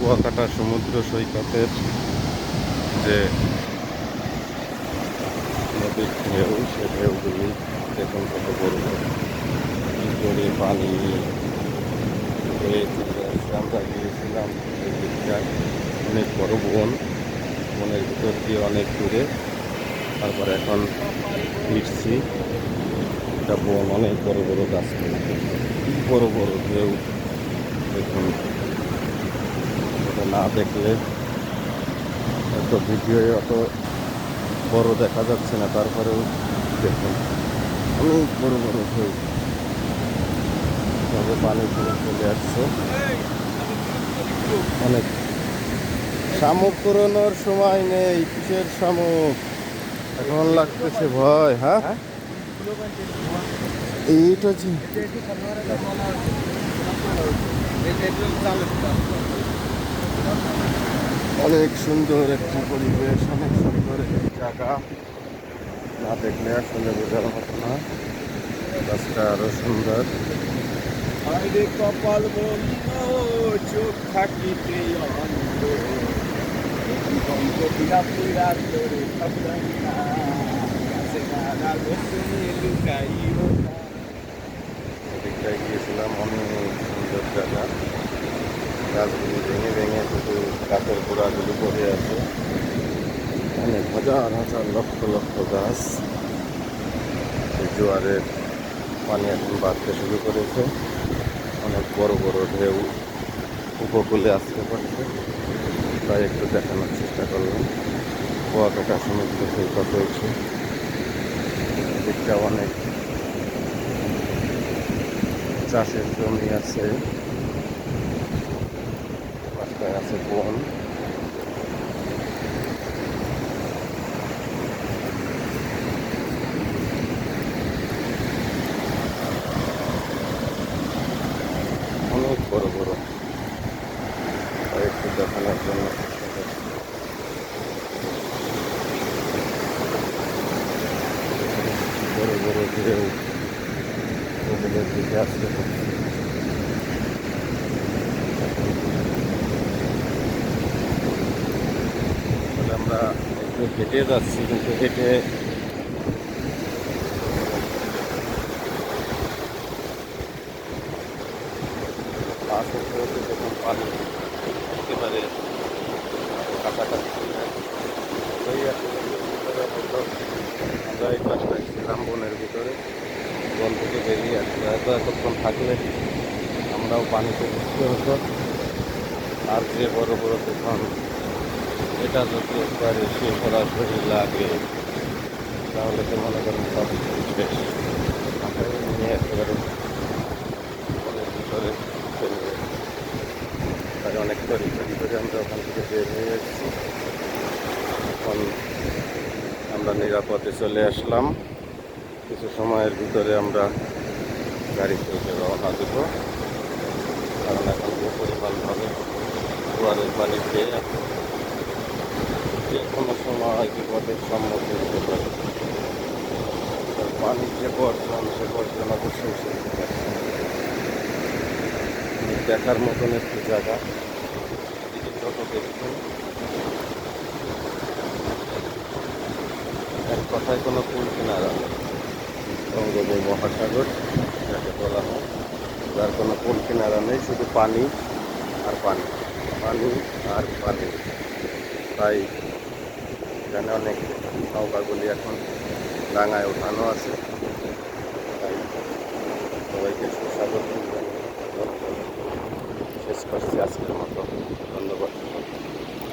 কুয়াকাটা সমুদ্র সৈকতের যে নদীর ঢেউ, সে ঢেউগুলি দেখুন কত বড় করে পানি আমরা গিয়েছিলাম এই দিকটায়। অনেক বড় বন। বনের ভিতর দিয়ে অনেক দূরে। তারপর এখন ফিরছি। এটা বন, অনেক বড় বড় গাছ বড় বড় ঢেউ। দেখুন। না দেখলে এত ভিডিও অত বড় দেখা যাচ্ছে না, তারপরেও দেখুন। অনেক বড় বড় ঢেউ তবে পানি পুরো চলে আসছে। অনেক শামুক পুরোনোর সময় নেই, কিসের শামুক? এখন লাগতেছে ভয় হ্যাঁ? এইটা অনেক সুন্দর একটি পরিবেশ অনেক সুন্দর একটি জায়গা। না দেখলে আসলে বোঝার মতো না। রাস্তা আরও সুন্দর। আরে কপাল বন্ধ চোখ থাকিতে অন্ধ। খবরাই না। গোপনে লুকাইও না। গিয়েছিলাম অনেক সুন্দর জায়গা। গাছগুলি ভেঙে ভেঙে শুধু গাছের গোড়াগুলি পড়ে আছে। অনেক হাজার হাজার লক্ষ লক্ষ গাছ জোয়ারের পানি এখন বাড়তে শুরু করেছে। অনেক বড় বড় ঢেউ উপকূলে আসতে পারছে তাই একটু দেখানোর চেষ্টা করলাম। কুয়াকাটা সমুদ্র সৈকত হয়েছে দিকটা অনেক চাষের জমি আছে। আছে বন অনেক বড় বড় একটু দেখানোর জন্য। বড় বড় ঢেউ ওগুলোর দিকে আসতে আমরা একটু হেঁটে যাচ্ছি, কিন্তু হেঁটে যখন পানি বনের ভিতরে। থেকে বেরিয়ে এতক্ষণ আমরাও পানিতে বুঝতে হতো। আর যে বড় বড় তুফান এটা যদি একবার এসে সরাসরি লাগে, তাহলে তো মনে করেন সব শেষ। নিয়ে একেবারে বনের ভিতরে ফেলবে তাই অনেক তরি করে আমরা ওখান থেকে বের হয়ে এসেছি। এখন আমরা নিরাপদে চলে আসলাম। কিছু সময়ের ভিতরে আমরা গাড়ি থেকে রওনা দেব। কারণ এখন যে পরিমাণভাবে পানি খেয়ে যে কোনো সময় বিপদের সম্মুখীন হতে পারে পানির যে বর্জন সে বর্জন অবশ্যই দেখার মতন একটি জায়গা যত দেখছেন এক কথায় কোনো কুল কিনারা বঙ্গোপসাগর মহাসাগর যাকে বলা হয় যার কোনো কুল কিনারা নেই শুধু পানি আর পানি পানি আর পানি। তাই এখানে অনেক নৌকাগুলি এখন ডাঙায় ওঠানো আছে। তাই সবাইকে সুস্বাগত শেষ করছি আজকের মতো।